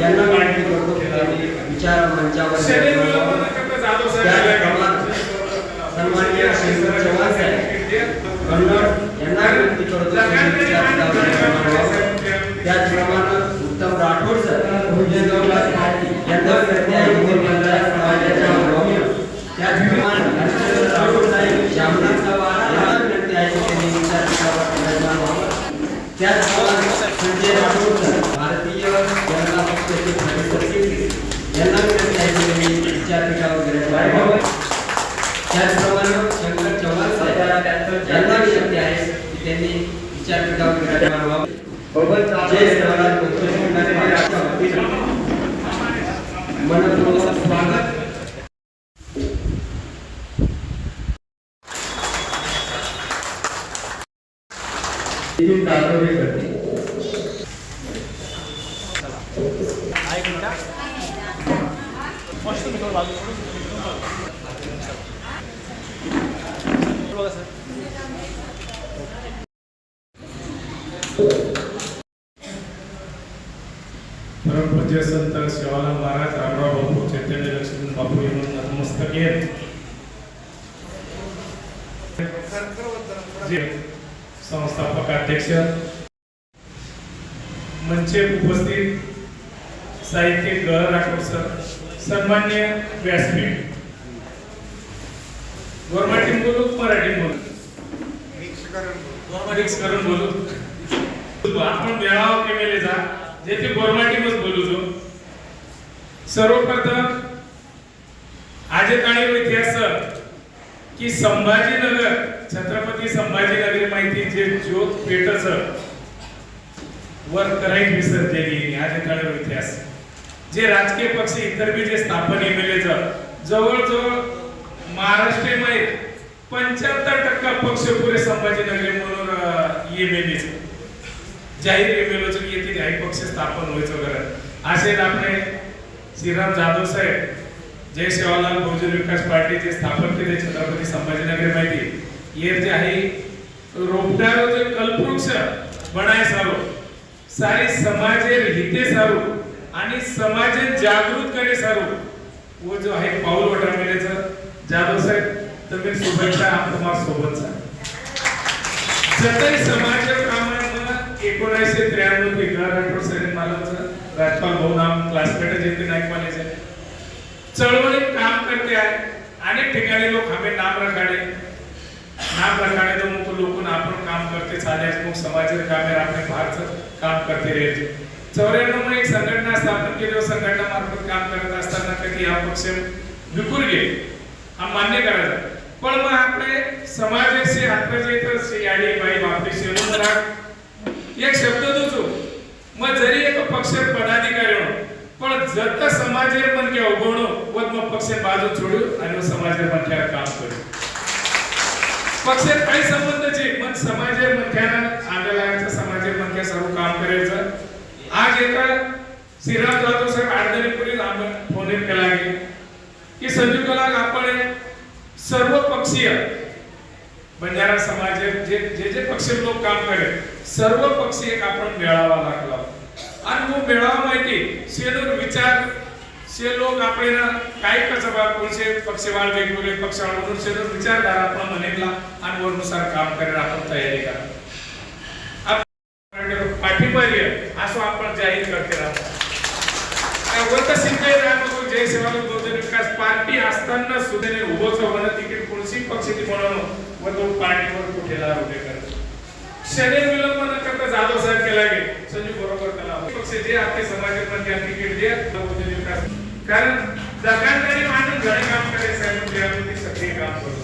यांना विनंती करतो विचार मंचावर सन्माननीय श्रीमंत चव्हाण साहेब कन्नड यांना विनंती करतो. त्याचप्रमाणे उत्तम राठोड सर बहुजन विकास पार्टी यांना विनंती आहे की ते मंचावर समाजाच्या मांडावे. त्याचप्रमाणे हरिश्चंद्र राठोड साहेब श्यामनाथ चव्हाण यांना विनंती आहे की त्यांनी विचार मंचावर मांडावा. त्याचप्रमाणे संजय राठोड सर भारतीय जनता पक्षाचे भावी सरचिटणीस यांना विनंती आहे की त्यांनी विचारपीठावर विराजमान त्याचप्रमाणे शंकर चव्हाण साहेब यांना विनंती आहे की त्यांनी विचारपीठावर विराजमान व्हावे जय सेवालाल मनपूर्वक स्वागत परमपूज्य संत शिवालाल महाराज रामराव बापू चैतन्य लक्ष्मण बापू यांना नतमस्तक येत संस्थापक अध्यक्ष मंचे उपस्थित साहित्यिक ग राठोड सर सन्मान्य व्यासपीठ गव्हर्नमेंट बोलू मराठी बोलू. मिक्स करून बोलू आपण मेळावा केलेले जा जे ते गव्हर्नमेंटच बोलू तो सर्वप्रथम आज काळी इतिहास की संभाजीनगर छत्रपती संभाजीनगर माहिती जे ज्योत पेटच वर करायची विसरलेली आज काळी इतिहास. जे राजकीय पक्ष इतर बी जे स्थापन एमएलए जवळजवळ महाराष्ट्र पंच्याहत्तर टक्का पक्ष पुरे संभाजीनगर म्हणून एमएलए जाहीर एमएलओचं की येथे जाहीर पक्ष स्थापन व्हायचं वगैरे. असेच आपले श्रीराम जाधव साहेब जय सेवालाल बहुजन विकास पार्टीचे स्थापन केले छत्रपती संभाजीनगर माहिती. येर जे आहे रोपटारो जे कल्पवृक्ष बनाय सारो सारे समाजेर हिते सारो आणि समाजे जागृत करे सारो. वो जो आहे पाऊल वटामेलेचं जाधव साहेब तुम्ही शुभेच्छा आम तुम्हाला सोबतचा. जतई समाज एकोणीसशे त्र्याण्णव ते घर सैनिक मालमचं राजपाल भाऊ नाम क्लासमेट जयंती नाईक नाईकवालेचे चळवळीत काम करते आहे अनेक ठिकाणी लोक हमें नाम रखाडे. नाम रखाडे तो मुख लोकून आपण काम करते साधे मग समाजाचे कामे आपले बाहेरचं काम करते राहायचे चौऱ्याण्णवमध्ये एक संघटना स्थापन केली व संघटना मार्फत काम करत असताना कधी हा पक्ष विखूर गेले. हा मान्य करायचा पण मग आपले समाजाचे आत्ताचे तर याडी बाई बापरी एक शब्द तुझो मग जरी एक पक्ष पदाधिकारी म्हणून पण जत समाजेर पण के उगवणो व मग पक्ष बाजू छोडू आणि मग पण मन काम करू पक्ष काही संबंध संबंधचे पण समाजेर मनक्यानं आंदोलनाचं समाजेर मनक्या सर्व काम करायचं. आज एका श्रीराम जाधव साहेब आडदरीपुरी फोन केला की संजू कलाक आपण सर्व पक्षीय बंजारा समाज जे जे जे पक्ष लोक काम करे सर्व पक्षी एक आपण मेळावा लागला आणि तो मेळावा माहिती से लोक विचार से लोक आपले ना काही कसं कोणसे पक्षवाळ वेगवेगळे पक्षवाळ म्हणून लोक विचारधारा आपण म्हणेला आणि वरनुसार काम करेल आपण तयारी करा आपण पाठिंबा दे असं आपण जाहीर करते. राहतो वर्त सिंधे रामभाऊ जय सेवा बहुजन विकास पार्टी असताना सुद्धा उभं होणं तिकीट कोणची पक्षाची म्हणून व तो पार्टीवर कुठेला उभे करत शरीर विलंबन करता जाधव साहेब केला गे संजू बरोबर त्याला पक्ष जे आपले समाजामध्ये तिकीट दे बहुजन कारण दकानदारी माणूस घरे काम करे साहेब ते सगळे काम करतो